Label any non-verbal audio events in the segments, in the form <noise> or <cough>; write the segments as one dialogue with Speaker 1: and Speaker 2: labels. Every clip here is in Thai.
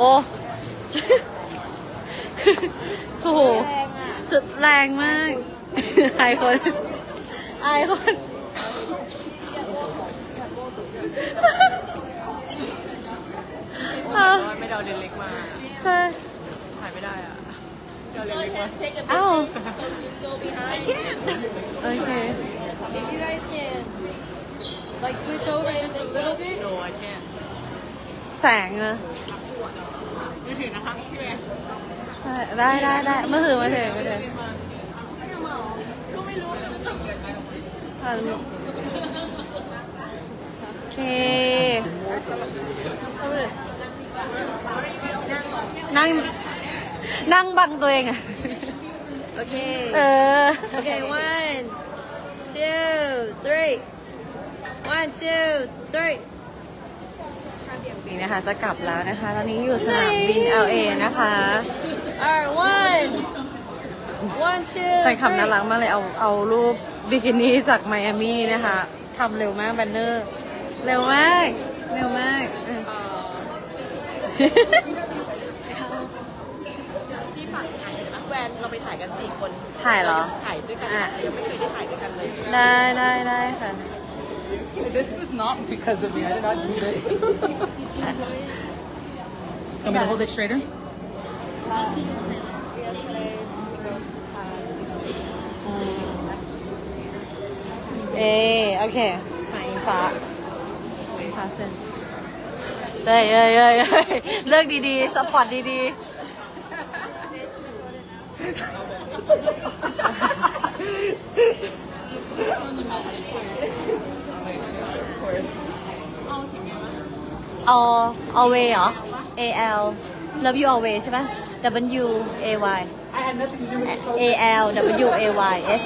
Speaker 1: โอ้โอ้โหสุดแรงมากไอคนไอคนอ้าว
Speaker 2: ไม่ได้เอาเลนส์เล็กมา
Speaker 1: ใช่
Speaker 2: ถ่ายไม่ได้อะไม่ได้เอาเลนส์เล็กมา
Speaker 1: อ้าว
Speaker 3: Just go behind.
Speaker 1: โอเค
Speaker 3: If you guys can like switch over just a little bit.
Speaker 2: No I can't
Speaker 1: แสงอะ
Speaker 2: ไม่ถึงนะคะพี่เมย์
Speaker 1: ใช่ได้ได้ได้เมื่อถือมาถือมาถือ
Speaker 2: ก็ไม่รู้
Speaker 1: อะโอเคนั่งนั่งบังตัวเองอะ
Speaker 3: Okay.
Speaker 1: เออ
Speaker 3: Okay, one, two, three. One, two, three.
Speaker 1: นี่นะคะ จะกลับแล้วนะคะ ตอนนี้อยู่สนามบิน LA นะคะ
Speaker 3: Alright, one. One, two,
Speaker 1: แฟนคลับ
Speaker 3: three.
Speaker 1: น่ารักมากเลยเอาเอารูปบิกินี่จากไมอามี่นะคะทำเร็วมากแบนเนอร์ เร็วมาก เร็วมากเออ
Speaker 2: พี่ฝากถ่ายเลยนะแวนเราไปถ่ายกันสี่คน
Speaker 1: ถ่ายเหรอ
Speaker 2: ถ่ายด้วยกัน
Speaker 1: อะ
Speaker 2: ยังไม่เคยได้ถ่ายด้วยกันเลย
Speaker 1: ได้ได้ได้ค่ะ
Speaker 2: This is not because of me I did not do this <laughs>
Speaker 1: Want me to hold it
Speaker 2: straighter
Speaker 1: อืมเอโอเคไหมฟ้าไหมฟ้าเส้นเฮ้ยเฮ้ยเฮ้ยเฮ้ยเลือกดีๆ สปอร์ตดีๆ <laughs> เอาเอาเวเหรอ A L W เอาเวใช่ปะ W A Y
Speaker 2: I had nothing to do with this
Speaker 1: A L W A Y S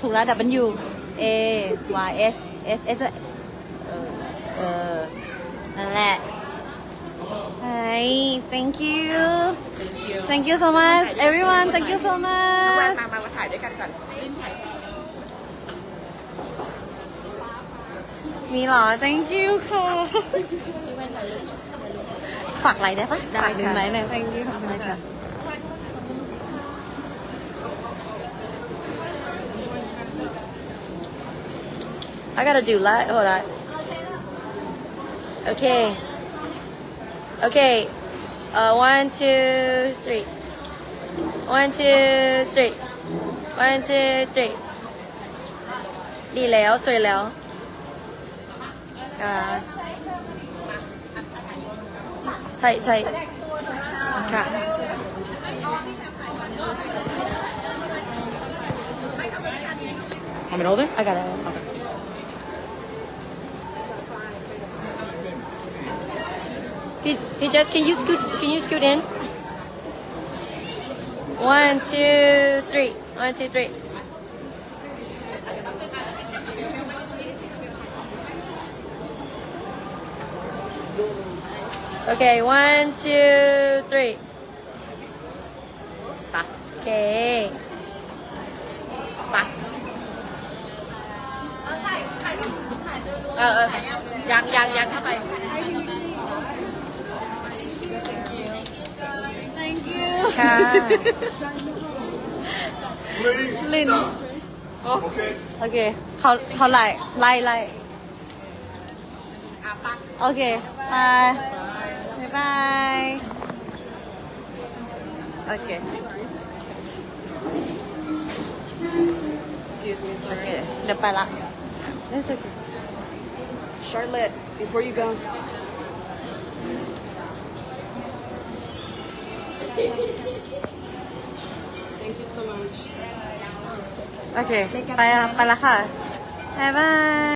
Speaker 1: ถูกแล้ว W A Y S S S เออเออนั่นแหละ Hi thank you thank you so much everyone thank you so much
Speaker 2: มามามาถ่ายด้วยกันก่อนลิ้นถ่าย
Speaker 1: มีเหรอ thank you ค่ะฝากไลค์ได้ปะฝากหนึ่งไลค์หน่อย thank you ขอบคุณค่ะ I gotta do live. Hold on. Okay. Okay. Uh, one, two, three. One, two, three. One, two, three. ดีแล้วสวยแล้วอ่า ใช่ใช่ค่ะ
Speaker 2: Want me to hold it
Speaker 1: I got it
Speaker 2: Okay
Speaker 1: He, he just can you scoot can you scoot in? One, two, three. One, two, three. Okay, one, two, three.
Speaker 2: ปะ
Speaker 1: Okay.
Speaker 2: ปะเออเออยังยังยังเข้าไป
Speaker 1: Thank you. ค่ะ
Speaker 4: Please
Speaker 1: ลิน
Speaker 4: stop. Okay.
Speaker 1: โอเคเขาเขาไล่ไล่ไล่
Speaker 2: อะปะ
Speaker 1: โอเคบายบ๊ายบายโอเคโอเค เดี๋ยวไปละ That's okay
Speaker 2: Charlotte before you go Thank you so much
Speaker 1: โอเค ไปละไปละค่ะบ๊ายบาย